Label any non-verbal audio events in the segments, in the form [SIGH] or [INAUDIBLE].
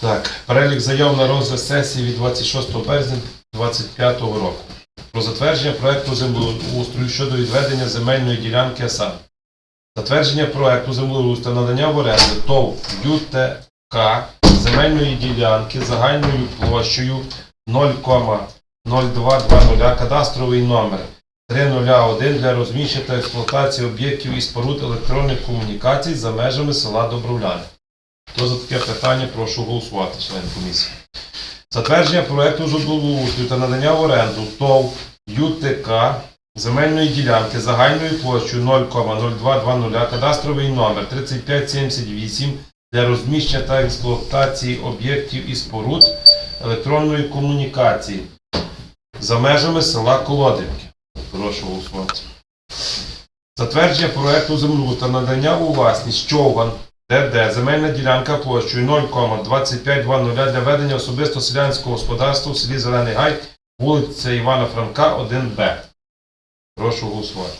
Так, перелік заяв на розгляд сесії від 26 березня 2025 року. Про затвердження проекту землеустрою щодо відведення земельної ділянки АСА. Затвердження проекту землеустрою та надання в оренду ТОВ ЮТК земельної ділянки загальною площею 0,0220 кадастровий номер 301 для розміщення та експлуатації об'єктів і споруд електронних комунікацій за межами села Добровляни. Хто за таке питання, прошу голосувати, член комісії. Затвердження проекту землеустрою та надання в оренду ТОВ ЮТК земельної ділянки загальною площею 0,0220 кадастровий номер 3578 для розміщення та експлуатації об'єктів і споруд електронної комунікації за межами села Колодівки. Прошу голосувати. Затвердження проекту землеустрою та надання у власність Човган ДД земельна ділянка площею 0,2520 для ведення особисто селянського господарства в селі Зелений Гай, вулиця Івана Франка, 1Б. Прошу голосувати.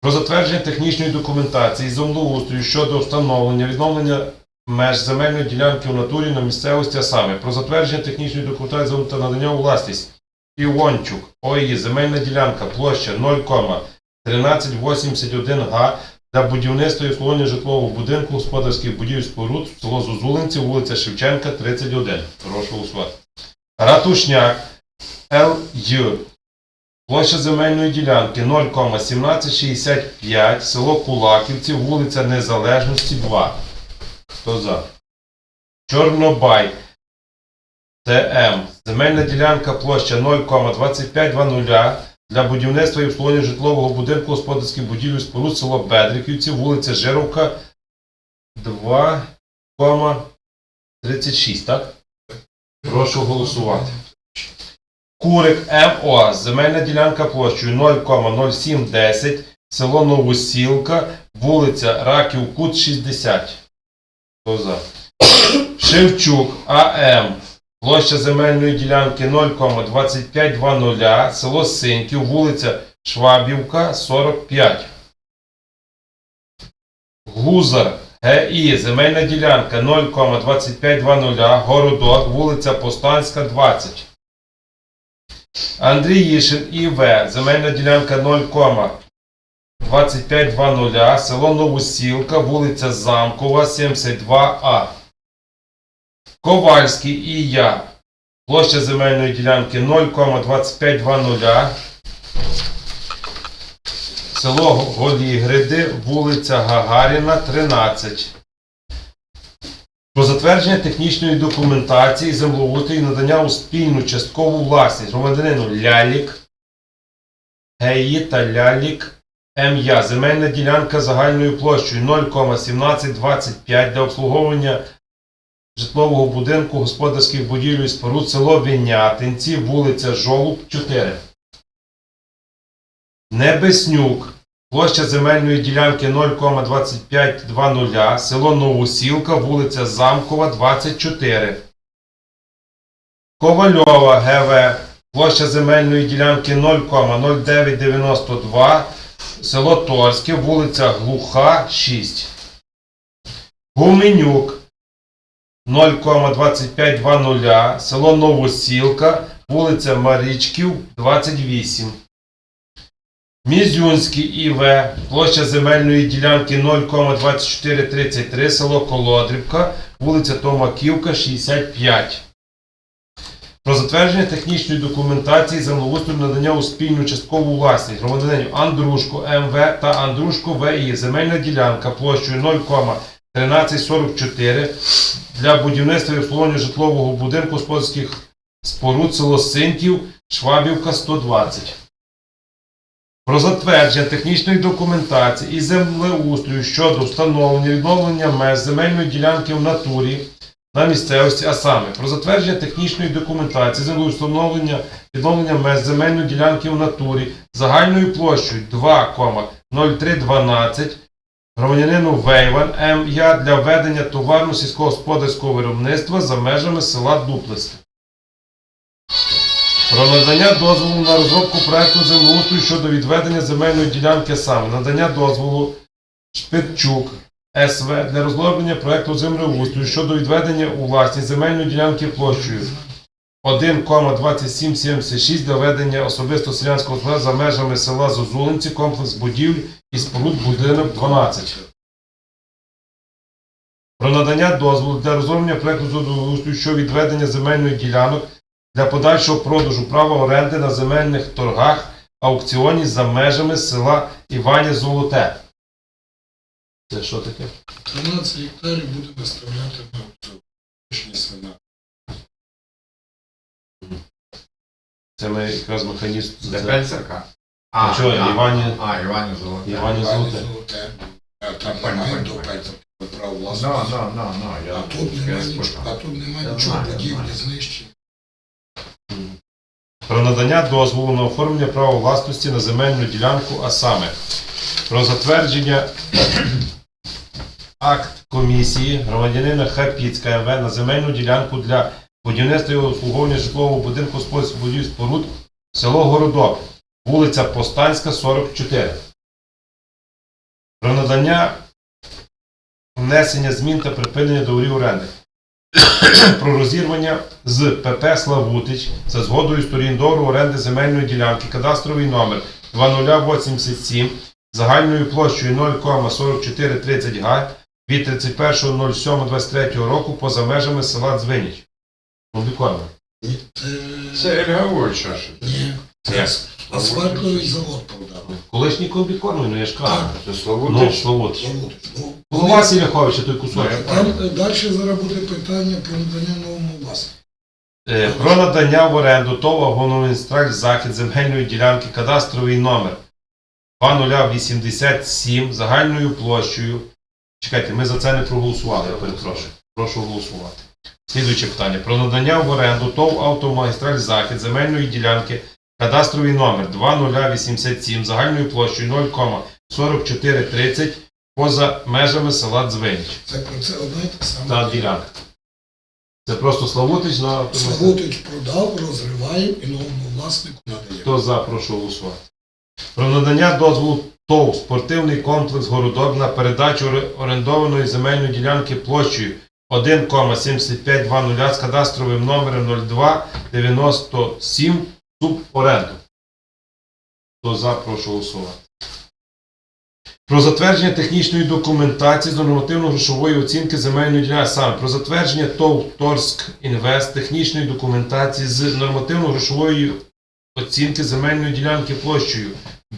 Про затвердження технічної документації землеустрою щодо встановлення відновлення меж земельної ділянки в натурі на місцевості, а саме про затвердження технічної документації та надання у власність Івончук, ОІ, земельна ділянка, площа 0,1381 га для будівництва і обслуговування житлового будинку господарських будівель споруд село Зозулинці, вулиця Шевченка, 31. Прошу голосувати. Ратушняк Л.Й. Площа земельної ділянки 0,1765, село Кулаківці, вулиця Незалежності 2. Хто за? Чорнобай ТМ. Земельна ділянка площа 0,2520 для будівництва і обслуговування житлового будинку господарських будівель споруд село Бедриківці, вулиця Жировка 2,36, так? Прошу голосувати. Курик МО. Земельна ділянка площею 0,0710, село Новосілка, вулиця Раків Кут 60. Хто за? Шевчук АМ. Площа земельної ділянки 0,2520, село Синьків, вулиця Швабівка, 45. Гузар ГІ. Земельна ділянка 0,2520, городок, вулиця Повстанська, 20. Андріїшин ІВ. Земельна ділянка 0,2520, село Новосілка, вулиця Замкова, 72А. Ковальський і я. Площа земельної ділянки 0,2520. Село Голігриди, вулиця Гагаріна, 13. Про затвердження технічної документації і надання у спільну часткову власність громадянину Лялік, Геї та Лялік М'Я. Земельна ділянка загальною площею 0,1725 для обслуговування житлового будинку господарських будівель і споруд село Вінятинці, вулиця Жолуб, 4. Небеснюк. Площа земельної ділянки 0,2520, село Новосілка, вулиця Замкова, 24. Ковальова ГВ. Площа земельної ділянки 0,0992, село Торське, вулиця Глуха, 6. Гуменюк. 0,2520, село Новосілка, вулиця Марічків, 28. Мізюнський ІВ, площа земельної ділянки 0,2433, село Колодрівка, вулиця Томаківка, 65. Про затвердження технічної документації землеустрою надання у спільну часткову власність громадянину Андрушко МВ та Андрушко ВІ. Земельна ділянка площею 0,1344 для будівництва і обслуговування житлового будинку господарських споруд село Синтів, Швабівка, 120. Про затвердження технічної документації і землеустрою щодо встановлення відновлення меж земельної ділянки в натурі на місцевості, а саме про затвердження технічної документації землеустрою встановлення відновлення меж земельної ділянки в натурі загальною площею 2,0312 громадянину Вейван М.Я. для ведення товарно-сільськогосподарського виробництва за межами села Дуплесте. Про надання дозволу на розробку проекту землеустрою щодо відведення земельної ділянки а саме надання дозволу Шпирчук СВ для розроблення проекту землеустрою щодо відведення у власність земельної ділянки площею 1,2776 для ведення особисто селянського господарства за межами села Зозулинці, комплекс будівель і споруд будинок 12. Про надання дозволу для розроблення проекту землеустрою щодо відведення земельної ділянок для подальшого продажу права оренди на земельних торгах аукціоні за межами села Івані Золоте. Це що таке? 13 гектарів буде виставляти на аукціон. Це ми якраз механізм. Це- Пельцерка? А чого, Івані- А, Івані Золоте. Івані Пані Золоте. Золоте. Там понятно. до пальця право Ну, власності. ну, ну, ну, А тут немає нічого, а тут немає нічого, я будівлі знаю. Про надання дозволу на оформлення права власності на земельну ділянку, а саме про затвердження акт комісії громадянина Хапіцька МВ на земельну ділянку для будівництва і обслуговування житлового будинку спосіб будівель споруд село Городок, вулиця Повстанська, 44. Про надання внесення змін та припинення договорів оренди. [CLEARS THROAT] Про розірвання з ПП Славутич за згодою сторін договору оренди земельної ділянки, кадастровий номер 2087 загальною площею 0,4430 га від 31.07.23 року поза межами села Дзвиніч. Комбікорно. Це- Це Ельгавуча. ж. Ні, це асфальтовий завод продав. Колишній комбікорно, ну я ж кажу. Так. Це Ну, Славутич. Славутич. Заводиш. Ну, Голова Сіляховича той кусочок. Ну, Там е, далі зараз буде питання про надання новому власнику. Е, Про надання в оренду ТОВ «Агономінстраль Захід земельної ділянки кадастровий номер 2087 загальною площею. Чекайте, ми за це не проголосували, я перепрошую. Прошу голосувати. Слідуюче питання. Про надання в оренду ТОВ «Автомагістраль Захід земельної ділянки кадастровий номер 2087 загальною площею 0,4430 поза межами села Дзвинич. Це про це одна і та сама. Та ділянка. Це просто Славутич на Славутич продав, розриває і новому власнику надає. Хто за, прошу голосувати. Про надання дозволу ТОВ спортивний комплекс Городок на передачу орендованої земельної ділянки площею 1,7520 з кадастровим номером 0297 суборенду. Хто за, прошу голосувати. Про затвердження технічної документації з нормативно-грошової оцінки земельної ділянки, саме про затвердження ТОВ Торськ Інвест технічної документації з нормативно-грошової оцінки земельної ділянки площею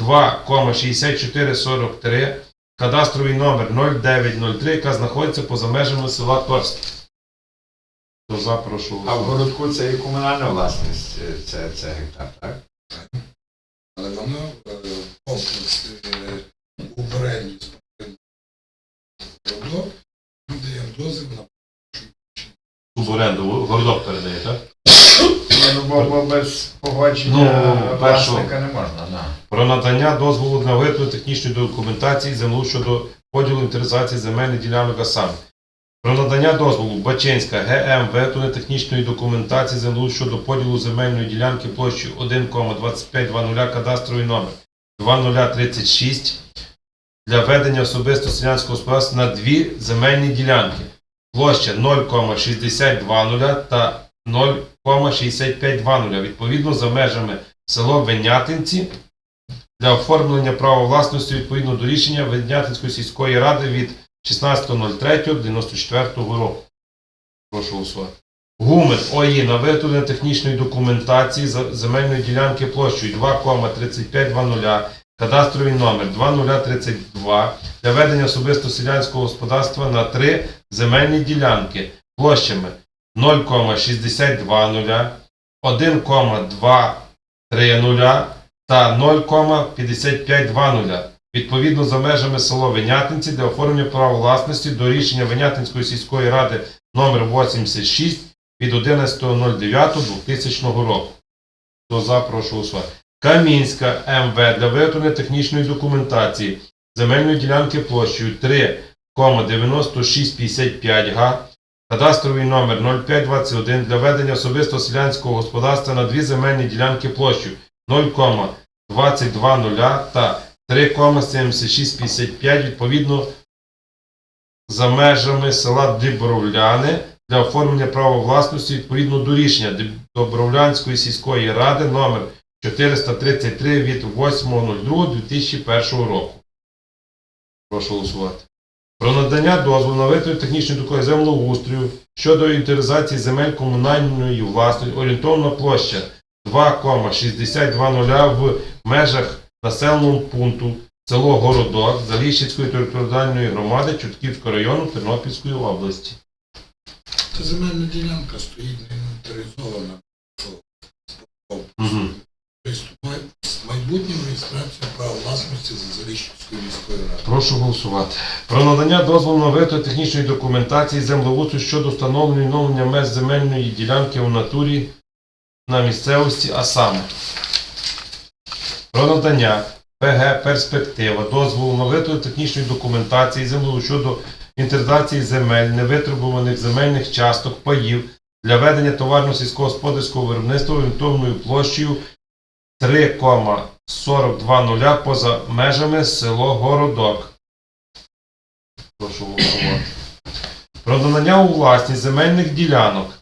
2,6443, кадастровий номер 0903, яка знаходиться поза межами села Торськ. Хто за, прошу А в городку це і комунальна власність, е, це, це гектар, так? Але вона е, комплекс е, у бренді продав, дає дозвіл на Суборенду городок передає, так? Ну, бо, бо без погодження Ну, першого. власника не можна, да. Про надання дозволу на виготовлення технічної документації землю щодо поділу інвентаризації земельних ділянок а саме. Про надання дозволу Бачинська ГМ виготовлення технічної документації землю щодо поділу земельної ділянки площею 1,2520 кадастровий номер 2036 для ведення особисто селянського господарства на дві земельні ділянки. Площа 0,6020 та 0,6520 відповідно за межами село Венятинці для оформлення права власності відповідно до рішення Венятинської сільської ради від 16.03.94 року. Прошу голосувати. Гумен ОІ на виготовлення технічної документації земельної ділянки площею 2,3520, кадастровий номер 2032 для ведення особисто селянського господарства на три земельні ділянки площами 0,62, 1,230 та 0,5520 відповідно за межами село Венятинці для оформлення права власності до рішення Венятинської сільської ради номер 86 від 11.09.2000 року. Хто за, прошу. Камінська МВ для виготовлення технічної документації земельної ділянки площею 3,9655 га, кадастровий номер 0521 для ведення особисто селянського господарства на дві земельні ділянки площею 0,2200 та 3,7655 відповідно за межами села Дібровляни для оформлення права власності відповідно до рішення Добровлянської сільської ради номер 433 від 8.02.2001 року. Прошу голосувати. Про надання дозволу на витрат технічної документації землеустрою щодо інвентаризації земель комунальної власності орієнтовна площа 2,6200 в межах населеного пункту село Городок Заліщицької територіальної громади Чутківського району Тернопільської області. Це земельна ділянка стоїть не інвентаризована. Угу. З майбутнім реєстрація права власності за Заліщицькою міською радою. Прошу голосувати. Про надання дозволу на витрат технічної документації землеустрою щодо встановлення і відновлення меж земельної ділянки у натурі на місцевості, а саме про надання ПГ Перспектива дозволу на витрат технічної документації землеустрою щодо інтеризації земель, невитребуваних земельних часток, паїв для ведення товарно сільськогосподарського виробництва орієнтовною площею 3,42 поза межами село Городок. Прошу голосувати. Про надання у власність земельних ділянок.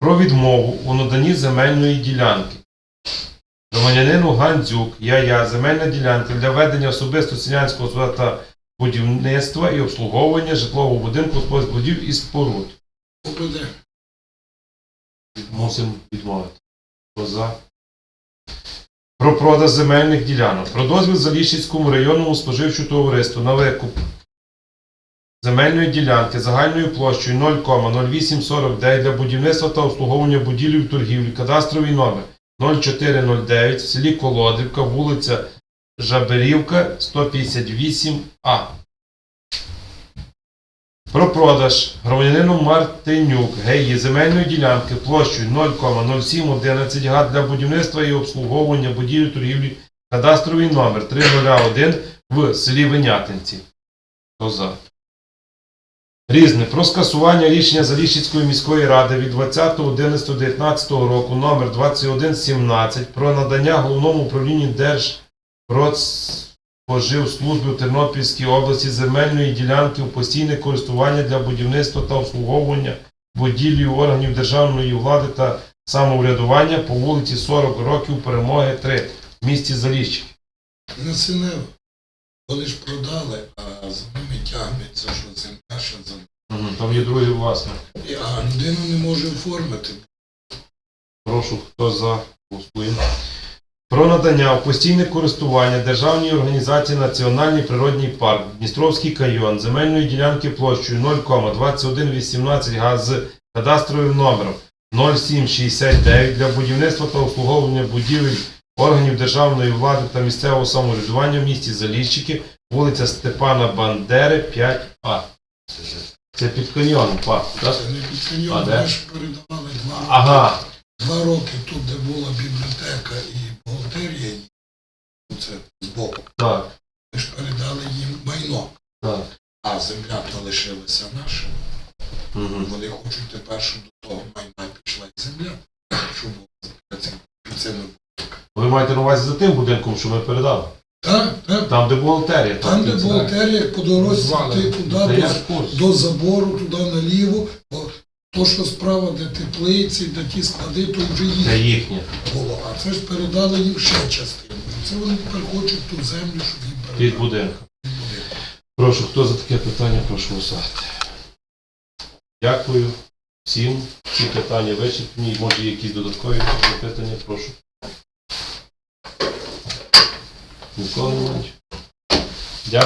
Про відмову у наданні земельної ділянки. Громадянину Гандзюк, я-я, земельна ділянка для ведення особисто селянського та будівництва і обслуговування житлового будинку будів і споруд. ОПД. Мусимо відмовити. Хто за? Про продаж земельних ділянок. Про дозвіл Заліщицькому районному споживчому товариству на викуп земельної ділянки загальною площею 0,0849 для будівництва та обслуговування будівлі в торгівлі. Кадастровий номер 0409 в селі Колодрівка, вулиця Жаберівка, 158А. Про продаж громадянину Мартинюк ГЕї земельної ділянки площею 0,0711 га для будівництва і обслуговування будівлі торгівлі кадастровий номер 301 в селі Винятинці. Хто за? Різне. Про скасування рішення Заліщицької міської ради від 20.11.19 року номер 2117 про надання головному управлінню Держпродспоживслужби у Тернопільській області земельної ділянки в постійне користування для будівництва та обслуговування будівлі органів державної влади та самоврядування по вулиці 40 років Перемоги 3 в місті Заліщик. На Синево. Вони ж продали, а за ними тягнеться, що земля ще за Угу, Там є другий власник. А людина не може оформити. Прошу, хто за голосує. Про надання в постійне користування Державній організації Національний природній парк Дністровський кайон земельної ділянки площею 0,2118 га з кадастровим номером 0769 для будівництва та обслуговування будівель органів державної влади та місцевого самоврядування в місті Заліщики, вулиця Степана Бандери, 5А. Це під каньйоном, так? Це не під А каньйон, ми ж передавали два. Ага, Два роки тут, де була бібліотека і бухгалтерія, це збоку. так, Ми ж передали їм майно, так. а земля то лишилася наша. Угу. Вони хочуть тепер, щоб до того майна пішла і земля, щоб було за цим. Це Ви маєте на увазі за тим будинком, що ми передали? Так, так. Там, де бухгалтерія. Там, де бухгалтерія, по дорозі ти туди, до, до забору, туди наліво, бо то, що справа, де теплиці, де ті склади, то вже їх їхнє. було. А це ж передали їм ще частину. Це вони тепер хочуть ту землю, щоб їм Під передали. Під будинок. Прошу, хто за таке питання, прошу голосувати. Дякую всім. Всі питання вичерпні. Може, є якісь додаткові запитання, прошу. Ніколи не менше.